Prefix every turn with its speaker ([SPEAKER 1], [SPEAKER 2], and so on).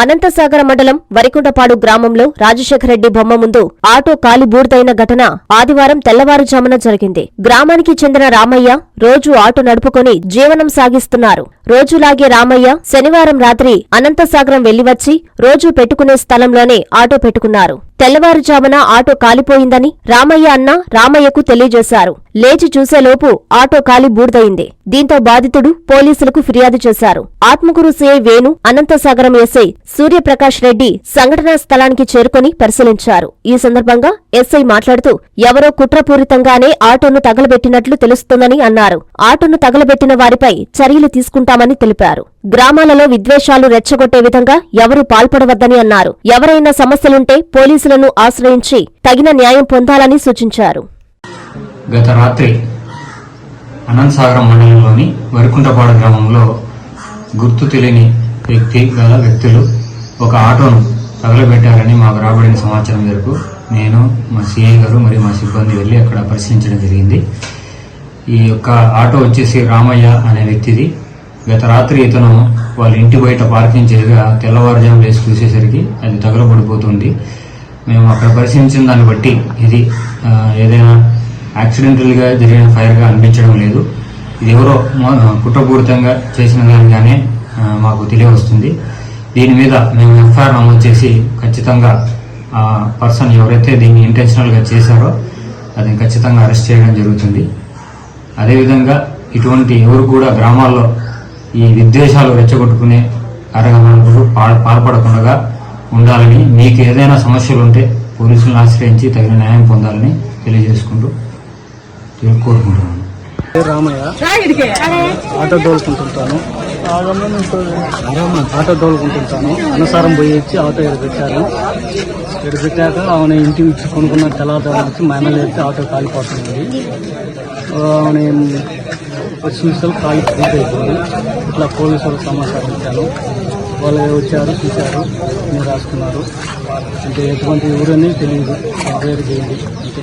[SPEAKER 1] అనంతసాగర మండలం వరికుంటపాడు గ్రామంలో రాజశేఖరరెడ్డి బొమ్మ ముందు ఆటో కాలి బూర్దైన ఘటన ఆదివారం తెల్లవారుజామున జరిగింది. గ్రామానికి చెందిన రామయ్య రోజు ఆటో నడుపుకొని జీవనం సాగిస్తున్నారు. రోజులాగే రామయ్య శనివారం రాత్రి అనంతసాగరం వెళ్ళివచ్చి రోజు పెట్టుకునే స్థలంలోనే ఆటో పెట్టుకున్నారు. తెల్లవారుజామున ఆటో కాలిపోయిందని రామయ్య అన్న రామయ్యకు తెలియజేశారు. లేచి చూసేలోపు ఆటో కాలి బూడిదయింది. దీంతో బాధితుడు పోలీసులకు ఫిర్యాదు చేశారు. ఆత్మకూరు సిఐ వేణు అనంతసాగరం ఎస్ఐ సూర్యప్రకాష్ రెడ్డి సంఘటనా స్థలానికి చేరుకుని పరిశీలించారు. ఈ సందర్భంగా ఎస్ఐ మాట్లాడుతూ ఎవరో కుట్రపూరితంగానే ఆటోను తగలబెట్టినట్లు తెలుస్తోందని అన్నారు. ఆటోను తగలబెట్టిన వారిపై చర్యలు తీసుకుంటామని తెలిపారు. గ్రామాలలో విద్వేషాలు రెచ్చగొట్టే విధంగా ఎవరూ పాల్పడవద్దని అన్నారు. ఎవరైనా సమస్యలుంటే పోలీసులను ఆశ్రయించి తగిన న్యాయం పొందాలని సూచించారు.
[SPEAKER 2] గత రాత్రి అనంతసాగరం మండలంలోని వరికుంటపాడు గ్రామంలో గుర్తు తెలియని వ్యక్తి గల వ్యక్తులు ఒక ఆటోను తగలబెట్టారని మాకు రాబడిన సమాచారం మేరకు నేను మా సిఐ గారు మరియు మా సిబ్బంది వెళ్ళి అక్కడ పరిశీలించడం జరిగింది. ఈ యొక్క ఆటో వచ్చేసి రామయ్య అనే వ్యక్తిది. గత రాత్రి ఇతను వాళ్ళ ఇంటి బయట పార్కింగ్ చేయగా తెల్లవారుజాము లేచి చూసేసరికి అది తగలబడిపోతుంది. మేము అక్కడ పరిశీలించిన దాన్ని బట్టి ఇది ఏదైనా యాక్సిడెంటల్గా జరిగిన ఫైర్గా అనిపించడం లేదు. ఇది ఎవరో కుట్రపూరితంగా చేసిన దానిగానే మాకు తెలియవస్తుంది. దీని మీద మేము ఎఫ్ఐఆర్ నమోదు చేసి ఖచ్చితంగా ఆ పర్సన్ ఎవరైతే దీన్ని ఇంటెన్షనల్గా చేశారో అది ఖచ్చితంగా అరెస్ట్ చేయడం జరుగుతుంది. అదేవిధంగా ఇటువంటి ఎవరు కూడా గ్రామాల్లో ఈ విద్వేషాలు రెచ్చగొట్టుకునే కార్యక్రమాలకు పాల్పడకుండా ఉండాలని మీకు ఏదైనా సమస్యలు ఉంటే పోలీసులను ఆశ్రయించి తగిన న్యాయం పొందాలని తెలియజేసుకుంటూ కోరుకుంటున్నాను.
[SPEAKER 3] పేరు రామయ్య. ఆటో దోలుకుంటుంటాను ఆటో దోలుకుంటుంటాను అనుసారం పోయి వచ్చి ఆటో ఎడబెట్టాను ఎడబెట్టాక ఆమె ఇంటికి ఇచ్చి కొనుక్కున్న తెల్లవారు వచ్చి మా అన్న ఆటో కాలిపోతుంది. ఆమె వచ్చి చూసారు కాలి అయిపోయింది. ఇట్లా పోలీసులకు సమాచారం ఇచ్చాను. వాళ్ళు వచ్చారు చూశారు మీరు రాసుకున్నారు. అంటే ఎటువంటి ఊరని తెలియదు. వేరు చేయండి అంటే